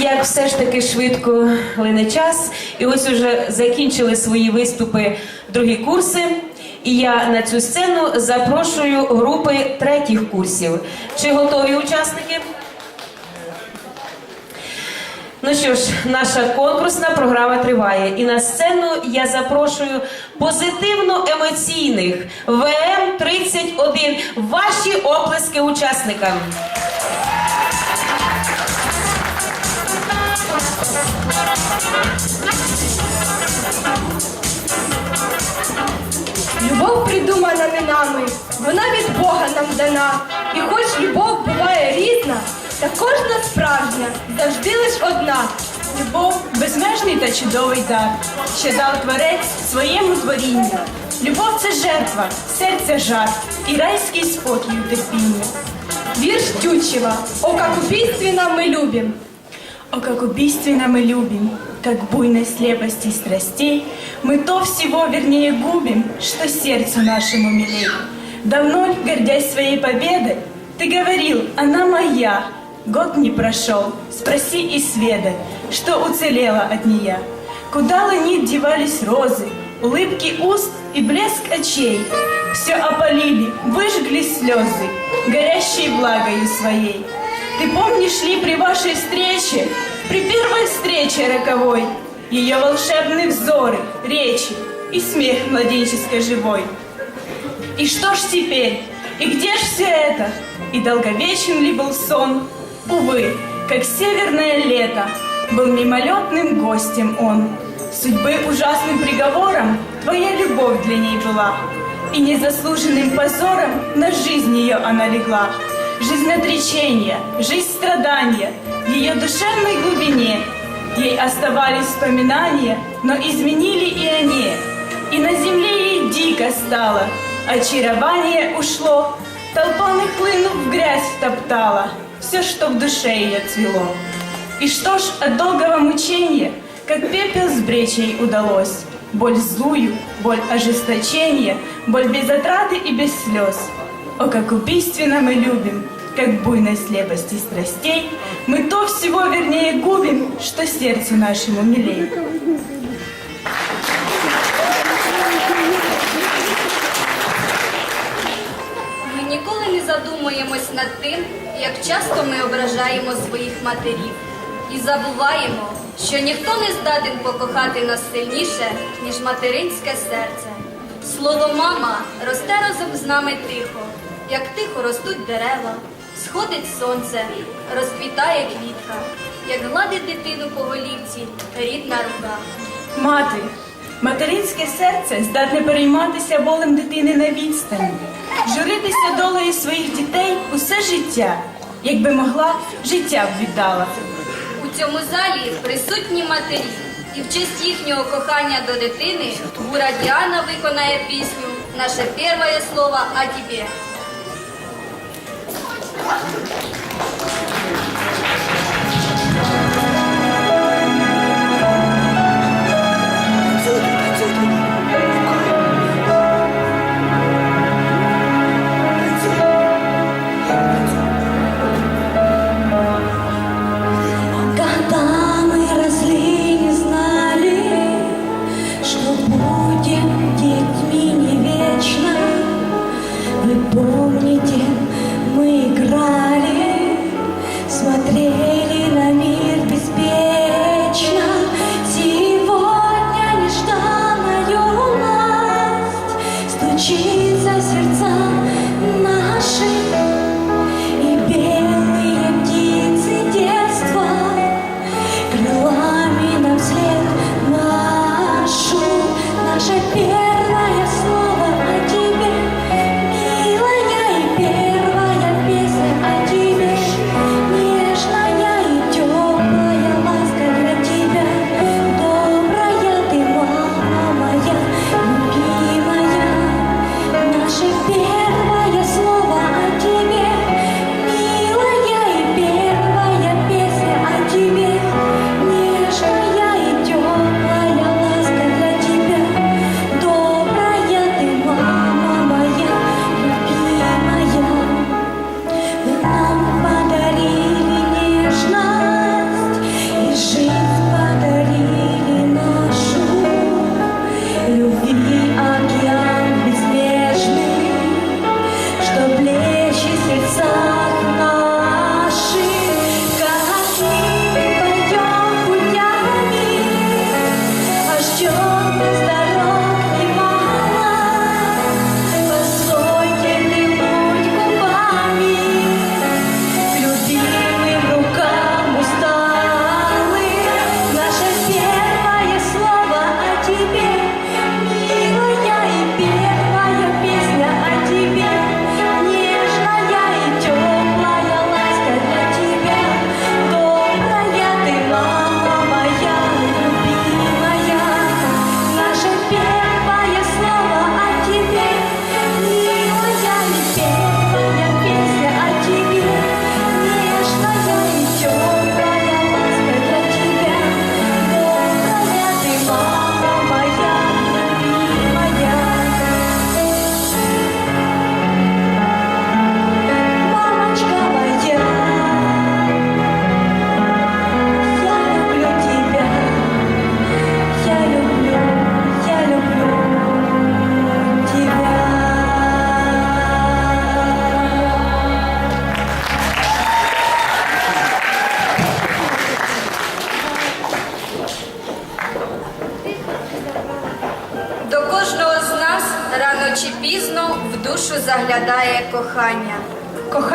як все ж таки швидко лине час, і ось уже закінчили свої виступи другі курси. І я на цю сцену запрошую групи третіх курсів. Чи готові учасники? Ну що ж, наша конкурсна програма триває. І на сцену я запрошую позитивно емоційних ВМ 31. Ваші оплески учасникам. Любов придумана не нами, вона від Бога нам дана. І хоч любов буває різна, та кожна справжня завжди лиш одна. Любов безмежний та чудовий дар, що дав творець своєму творінню. Любов це жертва, серця жар і райський спокій у терпінні. Вірш Тютчева «О, как убийственно мы любим». О, как убийственно мы любим, как буйной слепости страстей, мы то всего вернее губим, что сердцу нашему милей. Давно, гордясь своей победой, ты говорил, она моя. Год не прошел, спроси и сведай, что уцелело от нее. Куда ланит девались розы, улыбки уст и блеск очей. Все опалили, выжгли слезы, горящей влагою своей. Ты помнишь ли при вашей встрече, при первой встрече роковой, ее волшебные взоры, речи и смех младенческой живой? И что ж теперь? И где ж все это? И долговечен ли был сон? Увы, как северное лето, был мимолетным гостем он. Судьбы ужасным приговором твоя любовь для ней была, и незаслуженным позором на жизнь ее она легла. Жизнь отречения, жизнь страдания в ее душевной глубине. Ей оставались вспоминания, но изменили и они. И на земле ей дико стало, очарование ушло, толпа нахлынув в грязь втоптала все, что в душе ее цвело. И что ж от долгого мучения, как пепел сбречь ей удалось, боль злую, боль ожесточения, боль без отрады и без слез. О, как убийственно мы любим, как буйной слепости страстей, мы то всего вернее губим, что сердцу нашему милей. Ми ніколи не задумуємось над тим, як часто ми ображаємо своїх матерів і забуваємо, що ніхто не здатен покохати нас сильніше, ніж материнське серце. Слово мама росте разом з нами тихо, як тихо ростуть дерева, сходить сонце, розквітає квітка, як гладить дитину по голівці рідна рука. Мати, материнське серце здатне перейматися болем дитини на відстані, журитися долею своїх дітей усе життя, якби могла, життя б віддала. У цьому залі присутні матері, і в честь їхнього кохання до дитини Гура Діана виконає пісню Наше перше слово о тебе. Thank you. стучится сердца.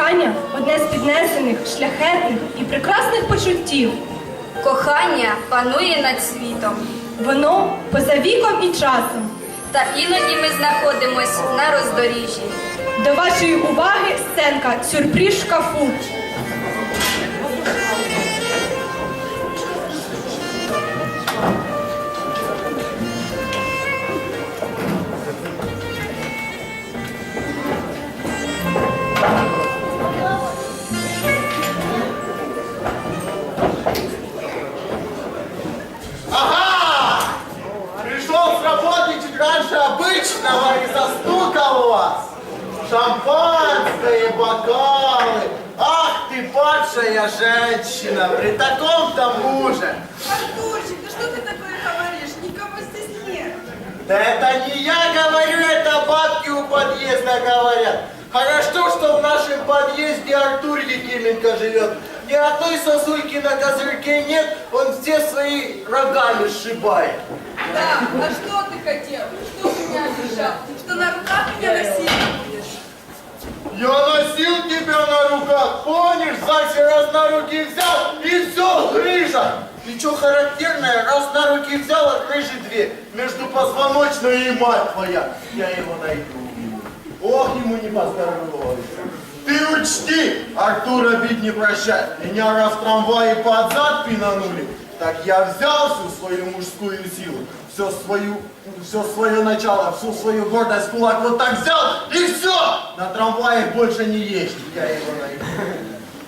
Кохання одне з піднесених, шляхетних і прекрасних почуттів. Кохання панує над світом. Воно поза віком і часом. Та іноді ми знаходимось на роздоріжжі. До вашої уваги сценка Сюрприз шкафу. Обычного и застукал вас. Шампанское, бокалы. Ах ты, падшая женщина, при таком-то муже. Артурчик, да что ты такое говоришь? Никого здесь нет. Да это не я говорю, это бабки у подъезда говорят. Хорошо, что в нашем подъезде Артур Якименко живет. Ни одной сосульки на козырьке нет, он все свои рогами сшибает. Да, а что ты хотел? Что ты меня обижал? Что на руках меня будешь? Я носил тебя на руках, помнишь? Закси раз на руки взял, и все, грыжа. И что характерное, раз на руки взял, а грыжи две. Между позвоночной и мать твоя. Я его найду. Ох, ему не поздоровится. Ты учти, Артур обид не прощать. Меня раз в трамвае под зад пинанули, так я взял всю свою мужскую силу, все свою, все свое начало, всю свою гордость кулак вот так взял, и все! На трамвае больше не есть, я его найду.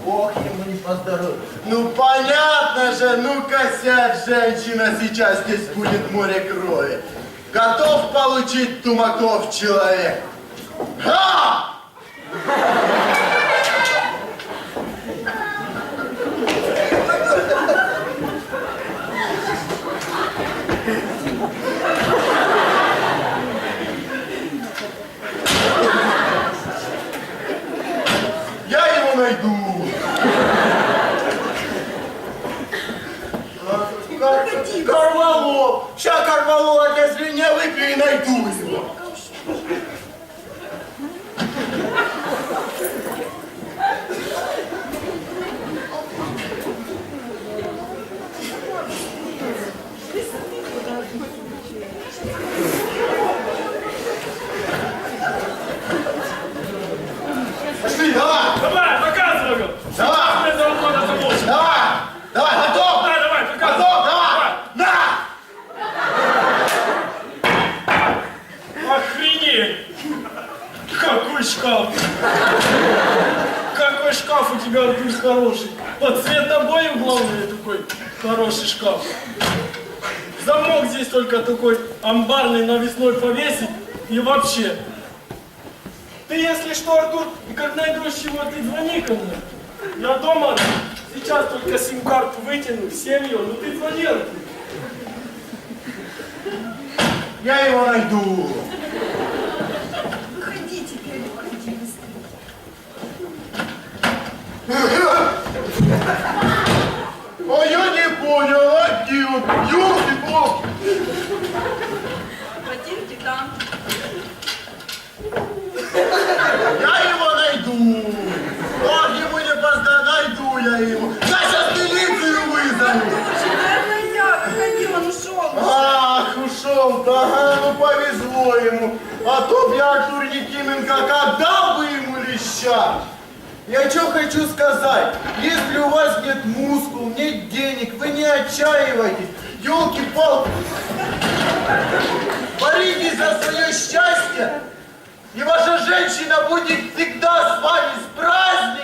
Ох, ему не поздоровится. Ну понятно же, ну-ка женщина, сейчас здесь будет море крови. Готов получить тумаков человек? Ха! Какой шкаф! Какой шкаф у тебя, Артур, хороший! Под цвет обоев, главное, такой хороший шкаф. Замок здесь только такой амбарный навесной повесить и вообще. Ты, если что, Артур, и как найдешь чего, ты звони ко мне. Я дома, сейчас только сим-карту вытяну, семью, ну ты звони, Артур. Я его найду. Выходи теперь, выходи. А я не понял, один, елки-палки. Ботинки там. Я его найду. Ох, ему не поздно, найду я его. Я сейчас милицию вызову. Наверное, я. Выходи, он ушел. Ах, ушел-то, ага, ну повезло ему. А то б я Артур Якименко как дал бы ему леща. Я что хочу сказать, если у вас нет мускул, нет денег, вы не отчаивайтесь. Елки-палки. Боритесь за свое счастье, и ваша женщина будет всегда с вами с праздника.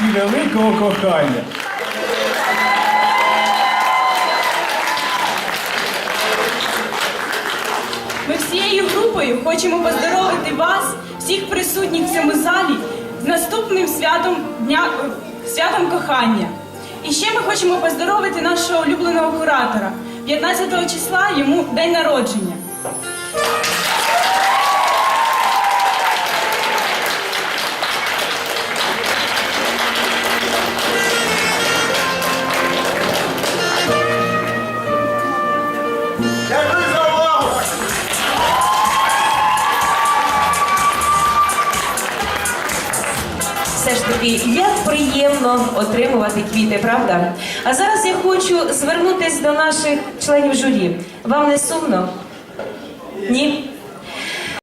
І великого кохання. Ми всією групою хочемо поздоровити вас, всіх присутніх в цьому залі, з наступним святом дня е, святом кохання. І ще ми хочемо поздоровити нашого улюбленого куратора. 15 числа йому день народження. приємно отримувати квіти, правда? А зараз я хочу звернутися до наших членів журі. Вам не сумно? Ні?